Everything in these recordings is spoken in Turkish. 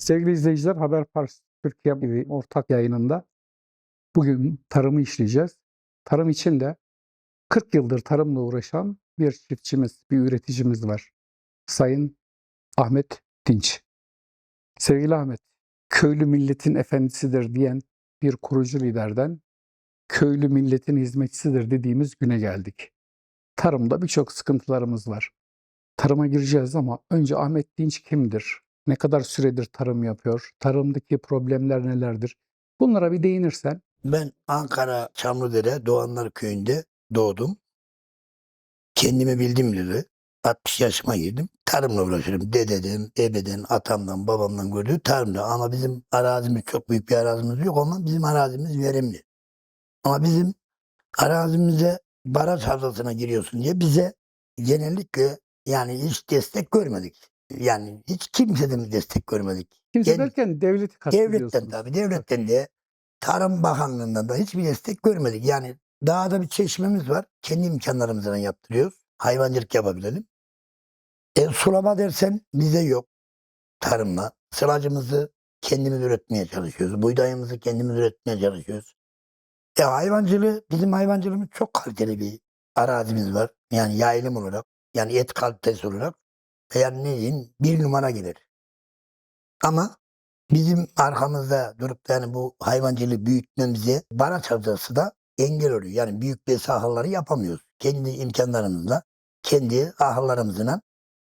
Sevgili izleyiciler, Haber Pars Türkiye TV ortak yayınında bugün tarımı işleyeceğiz. Tarım için de 40 yıldır tarımla uğraşan bir çiftçimiz, bir üreticimiz var. Sayın Ahmet Dinç. Sevgili Ahmet, köylü milletin efendisidir diyen bir kurucu liderden köylü milletin hizmetçisidir dediğimiz güne geldik. Tarımda birçok sıkıntılarımız var. Tarıma gireceğiz ama önce Ahmet Dinç kimdir? Ne kadar süredir tarım yapıyor? Tarımdaki problemler nelerdir? Bunlara bir değinirsen. Ben Ankara Çamlıdere Doğanlar Köyü'nde doğdum. Kendimi bildim bileli. 60 yaşıma girdim. Tarımla uğraşıyorum. Dededen, ebeden, atamdan, babamdan gördüğü tarımda. Ama bizim arazimiz çok büyük bir arazimiz yok ama bizim arazimiz verimli. Ama bizim arazimize baraj havzasına giriyorsun diye bize genellikle yani hiç destek görmedik. Yani hiç kimseden destek görmedik. Kimse Gel- derken devleti kastediyorsunuz. Devletten tabii. Devletten de Tarım Bakanlığı'ndan da hiçbir destek görmedik. Yani dağda bir çeşmemiz var. Kendi imkanlarımızla yaptırıyoruz. Hayvancılık yapabilelim. E, sulama dersen bize yok. Tarımla. Sılacımızı kendimiz üretmeye çalışıyoruz. Buğdayımızı kendimiz üretmeye çalışıyoruz. E, hayvancılığı, bizim hayvancılığımız çok kaliteli bir arazimiz var. Yani yaylım olarak, yani et kalitesi olarak. Ve yani ne diyeyim, bir numara gelir. Ama bizim arkamızda durup da yani bu hayvancılığı büyütmemize baraj havzası da engel oluyor. Yani büyük bir sahaları yapamıyoruz. Kendi imkanlarımızla, kendi ahırlarımızla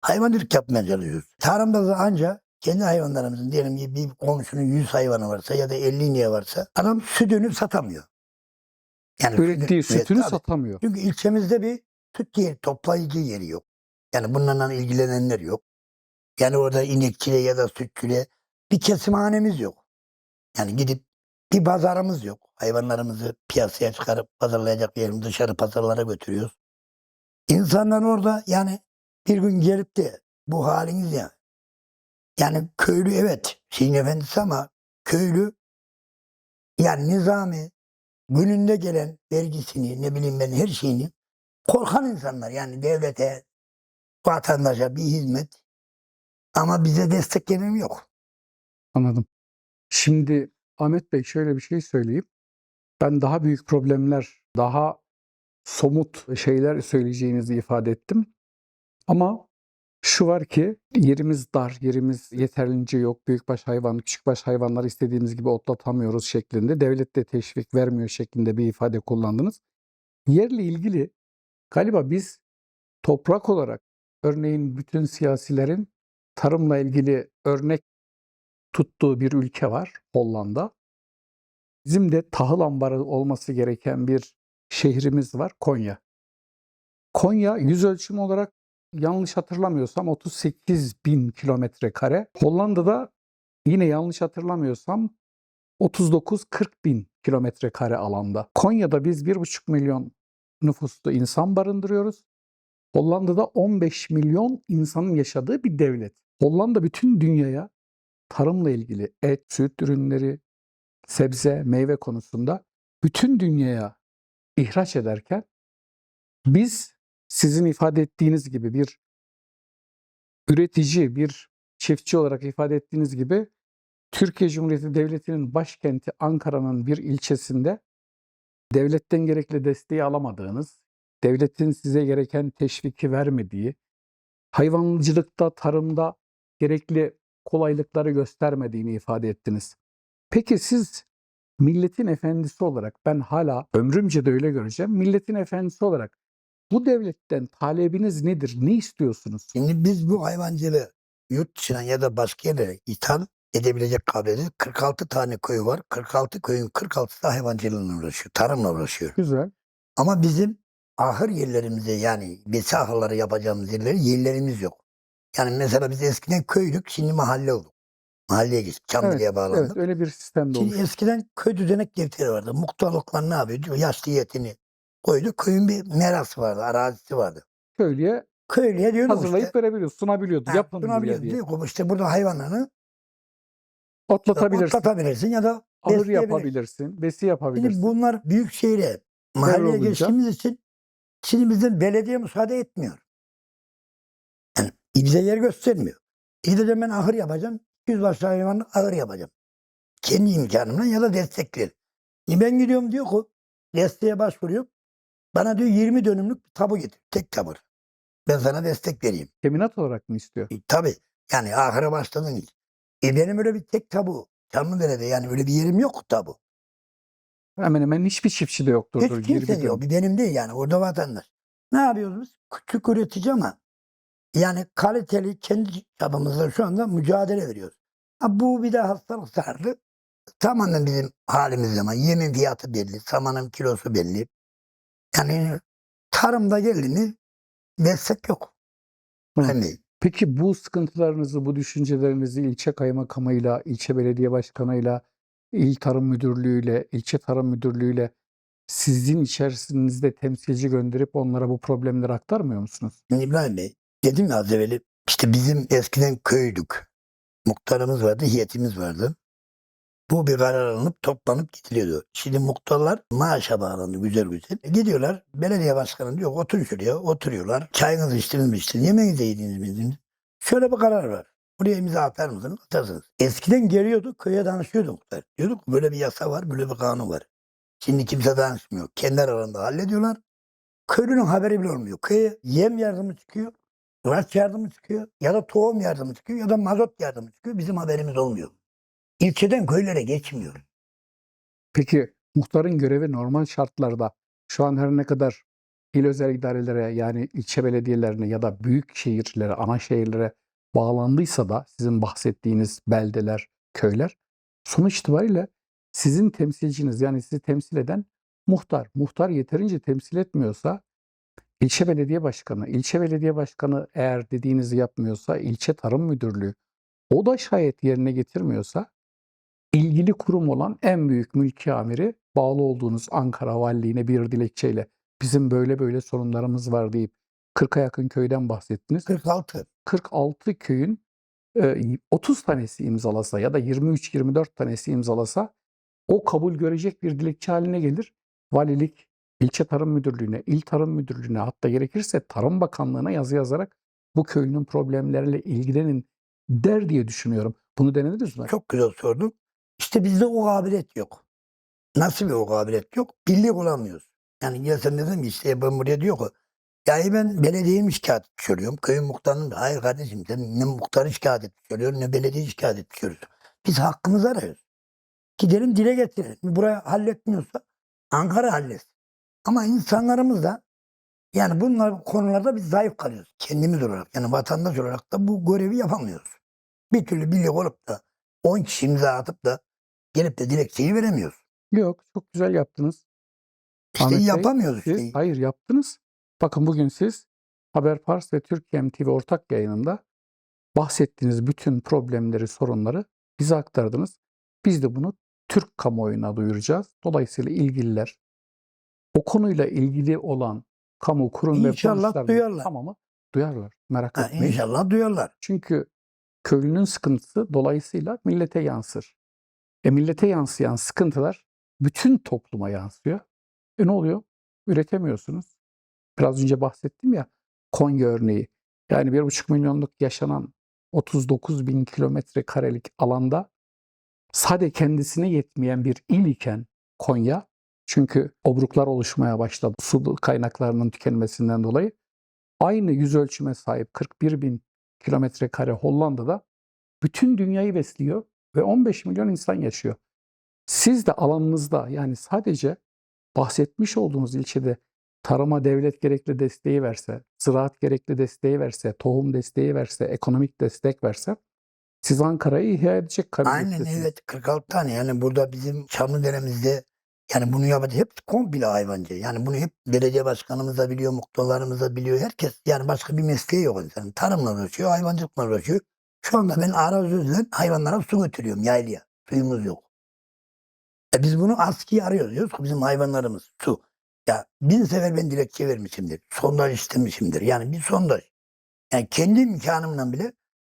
hayvancılık yapmaya çalışıyoruz. Tarımda da ancak kendi hayvanlarımızın diyelim ki bir komşunun 100 hayvanı varsa ya da 50 ineği varsa adam sütünü satamıyor. Yani Ürettiği sütünü- sütünü satamıyor. Çünkü ilçemizde bir süt yeri, toplayıcı yeri yok. Yani bunlarla ilgilenenler yok. Yani orada inekçile ya da sütçüle bir kesimhanemiz yok. Yani gidip bir pazarımız yok. Hayvanlarımızı piyasaya çıkarıp pazarlayacak bir yerimiz dışarı pazarlara götürüyoruz. İnsanlar orada yani bir gün gelip de bu haliniz ya. Yani köylü evet şeyin efendisi ama köylü yani nizami gününde gelen vergisini ne bileyim ben her şeyini korkan insanlar yani devlete vatandaşa bir hizmet ama bize destek yok. Anladım. Şimdi Ahmet Bey şöyle bir şey söyleyeyim. Ben daha büyük problemler, daha somut şeyler söyleyeceğinizi ifade ettim. Ama şu var ki yerimiz dar, yerimiz yeterince yok. Büyükbaş hayvan, küçükbaş hayvanları istediğimiz gibi otlatamıyoruz şeklinde. Devlet de teşvik vermiyor şeklinde bir ifade kullandınız. Yerle ilgili galiba biz toprak olarak örneğin bütün siyasilerin tarımla ilgili örnek tuttuğu bir ülke var Hollanda. Bizim de tahıl ambarı olması gereken bir şehrimiz var Konya. Konya yüz ölçümü olarak yanlış hatırlamıyorsam 38 bin kilometre kare. Hollanda'da yine yanlış hatırlamıyorsam 39-40 bin kilometre kare alanda. Konya'da biz 1,5 milyon nüfuslu insan barındırıyoruz. Hollanda'da 15 milyon insanın yaşadığı bir devlet. Hollanda bütün dünyaya tarımla ilgili et, süt ürünleri, sebze, meyve konusunda bütün dünyaya ihraç ederken biz sizin ifade ettiğiniz gibi bir üretici, bir çiftçi olarak ifade ettiğiniz gibi Türkiye Cumhuriyeti Devleti'nin başkenti Ankara'nın bir ilçesinde devletten gerekli desteği alamadığınız, devletin size gereken teşviki vermediği, hayvancılıkta, tarımda gerekli kolaylıkları göstermediğini ifade ettiniz. Peki siz milletin efendisi olarak ben hala ömrümce de öyle göreceğim. Milletin efendisi olarak bu devletten talebiniz nedir? Ne istiyorsunuz? Şimdi biz bu hayvancılığı yurt dışına ya da başka yerlere ithal edebilecek kabiliyeti 46 tane köy var. 46 köyün 46'sı da hayvancılığıyla uğraşıyor. Tarımla uğraşıyor. Güzel. Ama bizim ahır yerlerimize yani besi ahırları yapacağımız yerleri yerlerimiz yok. Yani mesela biz eskiden köydük şimdi mahalle olduk. Mahalleye geçtik. Çamlıca'ya Evet, bağlandık. evet öyle bir sistemde Şimdi olmuş. eskiden köy düzenek defteri vardı. Muhtarlıklar ne yapıyordu? Yaşlı yetini koydu. Köyün bir merası vardı, arazisi vardı. Köylüye Köylüye diyordu hazırlayıp işte. verebiliyordu, sunabiliyordu. ha, Yapın buna buraya biliyordu. diye. Ki, işte burada hayvanlarını Otlatabilirsin, otlatabilirsin ya da besleyebilirsin. yapabilirsin, besi Şimdi yapabilirsin. bunlar büyük şehre mahalleye geçtiğimiz için şimdi bizden belediye müsaade etmiyor. Yani bize yer göstermiyor. Gideceğim ben ahır yapacağım. yüzbaşı hayvanı ağır yapacağım. Kendi imkanımla ya da destekleri. E ben gidiyorum diyor ki desteğe başvuruyorum. Bana diyor 20 dönümlük bir tabu getir. Tek tabur. Ben sana destek vereyim. Teminat olarak mı istiyor? E, tabii. Yani ahire başladın. E benim öyle bir tek tabu. Çamlıdere'de yani öyle bir yerim yok tabu. Hemen hemen hiçbir çiftçi de yoktur. Hiç kimse yok. Bir benim değil yani. Orada vatandaş. Ne yapıyoruz biz? Küçük üretici ama yani kaliteli kendi çabamızla şu anda mücadele veriyoruz. Ha, bu bir de hastalık sardı. Tamamen bizim halimiz ama yemin fiyatı belli, samanın kilosu belli. Yani tarımda geldi mi destek yok. Değil. Peki bu sıkıntılarınızı, bu düşüncelerinizi ilçe kaymakamıyla, ilçe belediye başkanıyla, il tarım müdürlüğüyle, ilçe tarım müdürlüğüyle sizin içerisinizde temsilci gönderip onlara bu problemleri aktarmıyor musunuz? İbrahim Bey dedim ya az evvel işte bizim eskiden köydük. Muhtarımız vardı, heyetimiz vardı. Bu bir karar alınıp toplanıp gidiliyordu. Şimdi muhtarlar maaşa bağlandı güzel güzel. E, Gidiyorlar belediye başkanı diyor oturun şuraya oturuyorlar. Çayınızı içtiniz mi içtiniz, yemeğinizi yediniz mi yediniz. Şöyle bir karar var. Buraya imza atar mısınız? Atarsınız. Eskiden geliyordu köye danışıyordu muhtar. Diyorduk böyle bir yasa var böyle bir kanun var. Şimdi kimse danışmıyor. Kendi aralarında hallediyorlar. Köylünün haberi bile olmuyor. Köye yem yardımı çıkıyor. ilaç yardımı çıkıyor. Ya da tohum yardımı çıkıyor. Ya da mazot yardımı çıkıyor. Bizim haberimiz olmuyor. İlçeden köylere geçmiyor. Peki muhtarın görevi normal şartlarda şu an her ne kadar il özel idarelere yani ilçe belediyelerine ya da büyük şehirlere, ana şehirlere bağlandıysa da sizin bahsettiğiniz beldeler, köyler sonuç itibariyle sizin temsilciniz yani sizi temsil eden muhtar. Muhtar yeterince temsil etmiyorsa ilçe belediye başkanı, ilçe belediye başkanı eğer dediğinizi yapmıyorsa ilçe tarım müdürlüğü o da şayet yerine getirmiyorsa ilgili kurum olan en büyük mülki amiri bağlı olduğunuz Ankara Valiliğine bir dilekçeyle bizim böyle böyle sorunlarımız var deyip 40'a yakın köyden bahsettiniz. 46. 46 köyün e, 30 tanesi imzalasa ya da 23-24 tanesi imzalasa o kabul görecek bir dilekçe haline gelir. Valilik, ilçe tarım müdürlüğüne, il tarım müdürlüğüne hatta gerekirse Tarım Bakanlığı'na yazı yazarak bu köylünün problemleriyle ilgilenin der diye düşünüyorum. Bunu denediniz mi? Çok güzel sordun. İşte bizde o kabiliyet yok. Nasıl bir o kabiliyet yok? Birlik olamıyoruz. Yani gelsem dedim işte ben buraya diyor ki ya ben belediyemi şikayet etmiş oluyorum. Köyün muhtarını da hayır kardeşim sen ne muhtarı şikayet etmiş oluyorsun ne belediye şikayet etmiş oluyorsun. Biz hakkımızı arıyoruz. Gidelim dile getirelim. Buraya halletmiyorsa Ankara halletsin. Ama insanlarımız da yani bunlar bu konularda biz zayıf kalıyoruz. Kendimiz olarak yani vatandaş olarak da bu görevi yapamıyoruz. Bir türlü birlik olup da 10 kişi imza atıp da gelip de dilekçeyi veremiyoruz. Yok, çok güzel yaptınız. İşte Ahmet Bey, yapamıyoruz Siz, işte. hayır yaptınız. Bakın bugün siz Haberpars ve Türkiye MTV ortak yayınında bahsettiğiniz bütün problemleri, sorunları bize aktardınız. Biz de bunu Türk kamuoyuna duyuracağız. Dolayısıyla ilgililer, o konuyla ilgili olan kamu kurum ve İnşallah kuruluşların duyarlar. tamamı duyarlar. Merak Ha, etmeyin. inşallah duyarlar. Çünkü köylünün sıkıntısı dolayısıyla millete yansır. E millete yansıyan sıkıntılar bütün topluma yansıyor. E ne oluyor? Üretemiyorsunuz. Biraz önce bahsettim ya Konya örneği. Yani bir buçuk milyonluk yaşanan 39 bin kilometre karelik alanda sade kendisine yetmeyen bir il iken Konya çünkü obruklar oluşmaya başladı su kaynaklarının tükenmesinden dolayı aynı yüz ölçüme sahip 41 bin kilometre kare Hollanda'da bütün dünyayı besliyor ve 15 milyon insan yaşıyor. Siz de alanınızda yani sadece bahsetmiş olduğunuz ilçede tarıma devlet gerekli desteği verse, ziraat gerekli desteği verse, tohum desteği verse, ekonomik destek verse siz Ankara'yı ihya edecek Aynen kabiliyettesiniz. evet 46 tane yani burada bizim Çamlıdere'mizde yani bunu yapacak hep komple hayvancı. Yani bunu hep belediye başkanımız da biliyor, muhtarlarımız da biliyor. Herkes yani başka bir mesleği yok insanın. Tarımla uğraşıyor, hayvancılıkla uğraşıyor. Şu anda ben araziden hayvanlara su götürüyorum yaylaya. Suyumuz yok. E biz bunu askıya arıyoruz. Diyoruz ki bizim hayvanlarımız su. Ya bin sefer ben dilekçe vermişimdir. Sondaj istemişimdir. Yani bir sondaj. Yani kendi imkanımla bile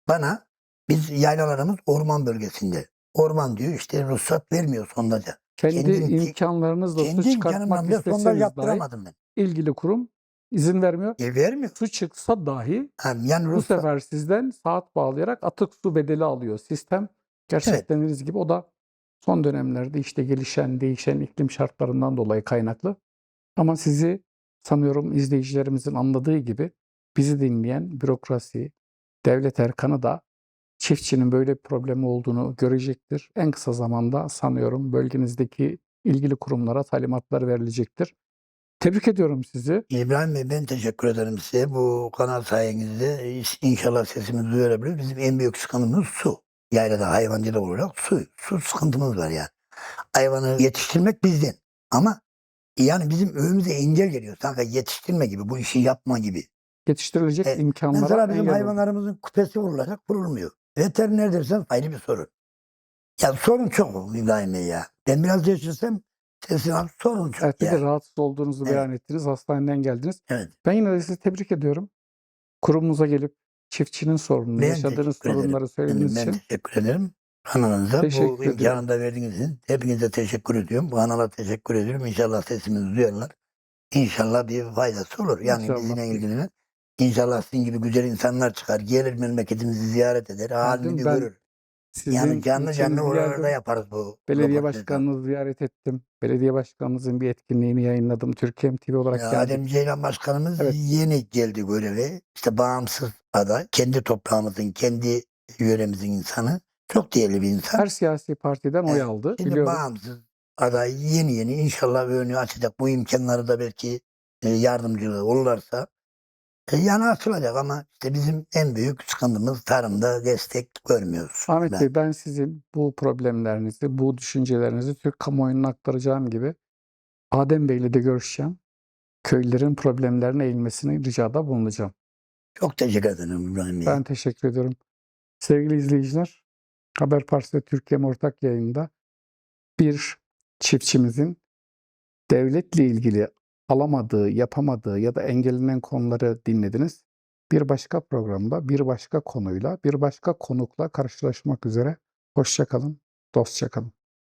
bana biz yaylalarımız orman bölgesinde. Orman diyor işte ruhsat vermiyor sondaja. Kendi Kendi imkanlarınızla su Kendi çıkartmak imkanımla bile sondaj yaptıramadım ben. ilgili kurum izin vermiyor. E, vermiyor. Su çıksa dahi yani bu ruhsat- sefer sizden saat bağlayarak atık su bedeli alıyor sistem. Gerçekten dediğiniz gibi o da son dönemlerde işte gelişen, değişen iklim şartlarından dolayı kaynaklı. Ama sizi sanıyorum izleyicilerimizin anladığı gibi bizi dinleyen bürokrasi, devlet erkanı da çiftçinin böyle bir problemi olduğunu görecektir. En kısa zamanda sanıyorum bölgenizdeki ilgili kurumlara talimatlar verilecektir. Tebrik ediyorum sizi. İbrahim Bey ben teşekkür ederim size. Bu kanal sayenizde inşallah sesimizi duyurabiliriz. Bizim en büyük sıkıntımız su. Yaylada hayvancılık olarak su. Su sıkıntımız var yani. Hayvanı yetiştirmek bizden. Ama yani bizim önümüze engel geliyor. Sanki yetiştirme gibi, bu işi yapma gibi. Yetiştirilecek Evet, imkanlara Mesela bizim hayvanlarımızın kupesi vurulacak, vurulmuyor. Veteriner dersen ayrı bir sorun. Ya sorun çok İbrahim Bey ya. Ben biraz geçirsem sesin al sorun çok Evet, bir ya. de rahatsız olduğunuzu Evet. beyan ettiniz. Hastaneden geldiniz. Evet. Ben yine de sizi tebrik ediyorum. Kurumuza gelip çiftçinin sorununu, Ben yaşadığınız sorunları Ben, söylediğiniz ben için teşekkür ederim. Teşekkür bu imkanı da verdiğiniz için hepinize teşekkür ediyorum. Bu kanala teşekkür ediyorum. İnşallah sesimizi duyarlar. İnşallah bir faydası olur. Yani İnşallah. bizimle ilgilenen. İnşallah sizin gibi güzel insanlar çıkar. Gelir memleketimizi ziyaret eder. Halini ben görür. sizin Yani canlı canlı oralarda yaparız bu. Belediye röportajı. başkanınızı ziyaret ettim. Belediye başkanımızın bir etkinliğini yayınladım. Türkiye TV olarak Ya geldim. Adem Ceylan Başkanımız Evet. yeni geldi göreve. İşte bağımsız aday. Kendi toprağımızın, kendi yöremizin insanı. Çok değerli bir insan. Her siyasi partiden oy Evet, aldı. Şimdi Biliyorum. bağımsız aday yeni yeni inşallah önünü açacak. Bu imkanları da belki e, yardımcılığı olurlarsa e, yani açılacak ama işte bizim en büyük sıkıntımız tarımda destek görmüyoruz. Ahmet Ben- Bey ben sizin bu problemlerinizi, bu düşüncelerinizi Türk kamuoyuna aktaracağım gibi Adem Bey'le de görüşeceğim. Köylülerin problemlerine eğilmesini ricada bulunacağım. Çok teşekkür ederim İbrahim Bey. Ben teşekkür ediyorum. Sevgili izleyiciler, Haber ve Türkiye ortak yayında bir çiftçimizin devletle ilgili alamadığı, yapamadığı ya da engellenen konuları dinlediniz. Bir başka programda, bir başka konuyla, bir başka konukla karşılaşmak üzere. Hoşçakalın, dostça kalın.